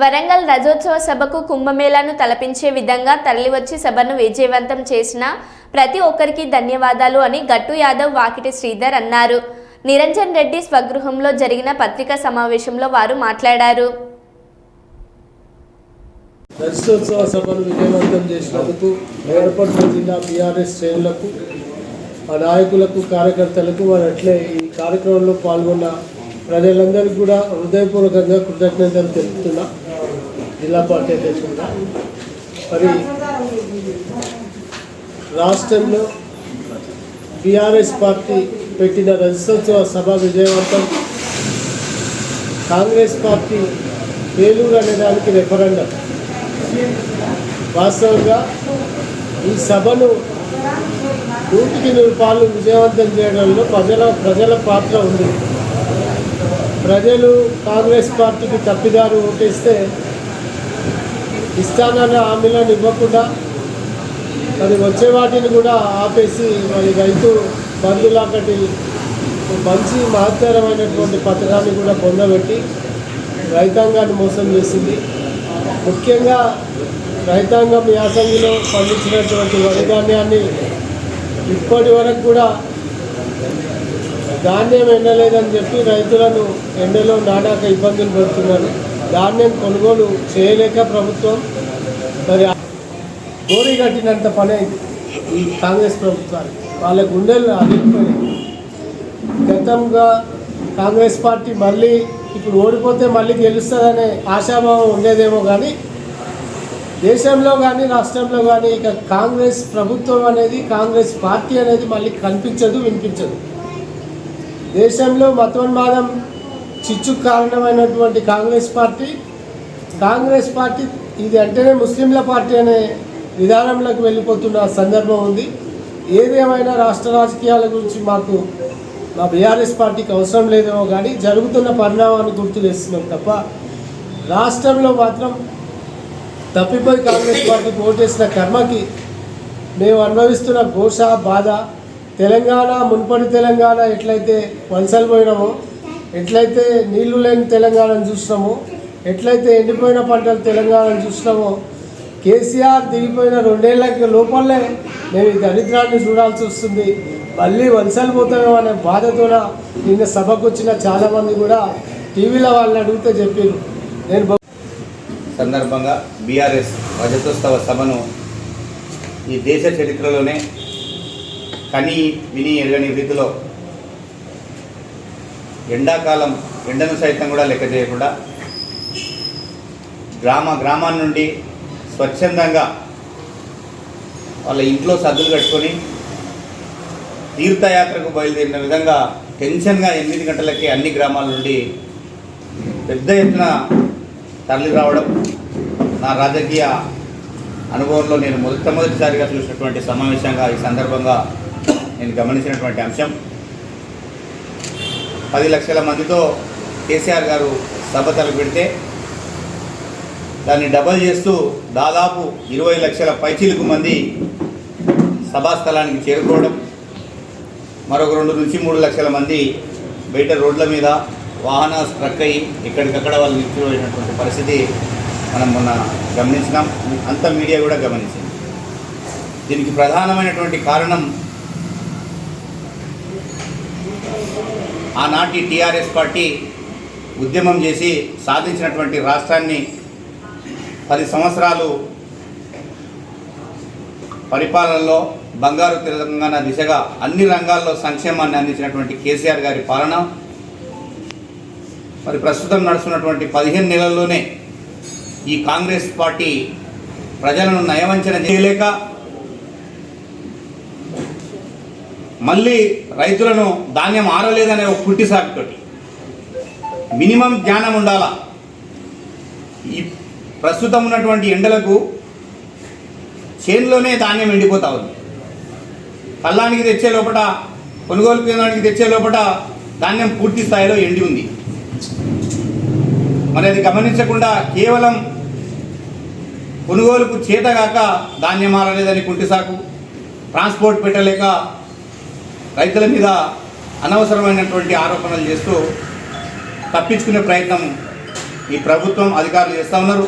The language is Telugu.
వరంగల్ రజోత్సవ సభకు కుంభమేళాను తలపించే విధంగా తరలివచ్చి సభను విజయవంతం చేసిన ప్రతి ఒక్కరికి ధన్యవాదాలు అని గట్టు యాదవ్ వాకిటి శ్రీధర్ అన్నారు. నిరంజన్ రెడ్డి స్వగృహంలో జరిగిన పత్రికా సమావేశంలో వారు మాట్లాడారు. రజతోత్సవ సభను విజయవంతం చేసినందుకు ఏర్పాటు జిల్లా బీఆర్ఎస్ శ్రేణులకు ఆ నాయకులకు కార్యకర్తలకు వారు అట్లే ఈ కార్యక్రమంలో పాల్గొన్న ప్రజలందరికీ కూడా హృదయపూర్వకంగా కృతజ్ఞతలు తెలుపుతున్నా. జిల్లా పార్టీ అధ్యక్షుడుగా. మరి రాష్ట్రంలో బీఆర్ఎస్ పార్టీ పెట్టిన రజతోత్సవ సభ విజయవంతం. కాంగ్రెస్ పార్టీ వేలూరు అనే దానికి రెఫరెండం. వాస్తవంగా ఈ సభను నూటికి నూరు పాలు విజయవంతం చేయడంలో ప్రజల ప్రజల పాత్ర ఉంది. ప్రజలు కాంగ్రెస్ పార్టీకి తప్పిదారు ఓటేస్తే ఇస్తానన్న హామీలను ఇవ్వకుండా మరి వచ్చే వాటిని కూడా ఆపేసి మరి రైతు బంధులాకటి మంచి మహత్తరమైనటువంటి పథకాన్ని కూడా పొందబెట్టి రైతాంగాన్ని మోసం చేసింది. ముఖ్యంగా రైతాంగం యాసంగిలో పండించినటువంటి వరి ధాన్యాన్ని ఇప్పటి వరకు కూడా ధాన్యం ఎండలేదని చెప్పి రైతులను ఎండలో నానాక ఇబ్బందులు పడుతున్నారు. ధాన్యం కొనుగోలు చేయలేక ప్రభుత్వం మరి గోరి కట్టినంత పని అయింది ఈ కాంగ్రెస్ ప్రభుత్వానికి. వాళ్ళ గుండెలు అదిరిపోయినాయి గతంగా కాంగ్రెస్ పార్టీ మళ్ళీ ఇప్పుడు ఓడిపోతే మళ్ళీ గెలుస్తుందనే ఆశాభావం ఉండేదేమో కానీ దేశంలో కానీ రాష్ట్రంలో కానీ ఇక కాంగ్రెస్ ప్రభుత్వం అనేది కాంగ్రెస్ పార్టీ అనేది మళ్ళీ కనిపించదు వినిపించదు. దేశంలో మతోన్మాదం చిచ్చు కారణమైనటువంటి కాంగ్రెస్ పార్టీ. కాంగ్రెస్ పార్టీ ఇది అంటేనే ముస్లింల పార్టీ అనే విధానంలోకి వెళ్ళిపోతున్న సందర్భం ఉంది. ఏదేమైనా రాష్ట్ర రాజకీయాల గురించి మాకు మా బీఆర్ఎస్ పార్టీకి అవసరం లేదేమో కానీ జరుగుతున్న పరిణామాన్ని గుర్తు చేస్తున్నాం తప్ప రాష్ట్రంలో మాత్రం తప్పిపోయి కాంగ్రెస్ పార్టీకి ఓటేసిన కర్మకి మేము అనుభవిస్తున్న ఘోష బాధ తెలంగాణ మున్పటి తెలంగాణ ఎట్లయితే వలసలు పోయినామో ఎట్లయితే నీళ్ళు లేని తెలంగాణను చూసినామో ఎట్లయితే ఎండిపోయిన పంటలు తెలంగాణను చూసినామో కేసీఆర్ దిగిపోయిన రెండేళ్ళ లోపలే మేము ఈ దరిద్రాన్ని చూడాల్సి వస్తుంది. మళ్ళీ వలసలు పోతామేమో అనే బాధతోన నిన్న సభకు వచ్చిన చాలామంది కూడా టీవీలో వాళ్ళని అడిగితే చెప్పారు నేను సందర్భంగా బీఆర్ఎస్ రజతోత్సవ సభను ఈ దేశ చరిత్రలోనే కని విని ఎరగని రీతిలో ఎండాకాలం ఎండను సైతం కూడా లెక్క చేయకుండా గ్రామ గ్రామాల నుండి స్వచ్ఛందంగా వాళ్ళ ఇంట్లో సద్దులు కట్టుకొని తీర్థయాత్రకు బయలుదేరిన విధంగా టెన్షన్గా ఎనిమిది గంటలకి అన్ని గ్రామాల నుండి పెద్ద ఎత్తున తరలి రావడం నా రాజకీయ అనుభవంలో నేను మొట్టమొదటిసారిగా చూసినటువంటి సమావేశంగా ఈ సందర్భంగా నేను గమనించినటువంటి అంశం. పది లక్షల మందితో కేసీఆర్ గారు సభ తలపెడితే దాన్ని డబల్ చేస్తూ దాదాపు ఇరవై లక్షల పైచీలకు మంది సభాస్థలానికి చేరుకోవడం మరొక రెండు నుంచి మూడు లక్షల మంది బయట రోడ్ల మీద వాహనాలు స్ట్రక్ అయ్యి ఎక్కడికక్కడ వాళ్ళు నిలిచిపోయినటువంటి పరిస్థితి మనం మొన్న గమనించినాం. అంత మీడియా కూడా గమనించింది. దీనికి ప్రధానమైనటువంటి కారణం ఆనాటి టీఆర్ఎస్ పార్టీ ఉద్యమం చేసి సాధించినటువంటి రాష్ట్రాన్ని పది సంవత్సరాలు పరిపాలనలో బంగారు తెలంగాణ దిశగా అన్ని రంగాల్లో సంక్షేమాన్ని అందించినటువంటి కేసీఆర్ గారి పాలన. మరి ప్రస్తుతం నడుస్తున్నటువంటి పదిహేను నెలల్లోనే ఈ కాంగ్రెస్ పార్టీ ప్రజలను నయవంచన చేయలేక మళ్ళీ రైతులను ధాన్యం ఆరలేదనే ఒక పుట్టి సాగుతోటి మినిమం జ్ఞానం ఉండాలా? ఈ ప్రస్తుతం ఉన్నటువంటి ఎండలకు చేనులోనే ధాన్యం ఎండిపోతా ఉంది. కళ్ళానికి తెచ్చే లోపల కొనుగోలు కేంద్రానికి తెచ్చే లోపల ధాన్యం పూర్తి స్థాయిలో ఎండి ఉంది. మరి అది గమనించకుండా కేవలం కొనుగోలుకు చేతగాక ధాన్యం ఆరలేదని కుంటిసాకు ట్రాన్స్పోర్ట్ పెట్టలేక రైతుల మీద అనవసరమైనటువంటి ఆరోపణలు చేస్తూ తప్పించుకునే ప్రయత్నం ఈ ప్రభుత్వం అధికారులు చేస్తూ ఉన్నారు.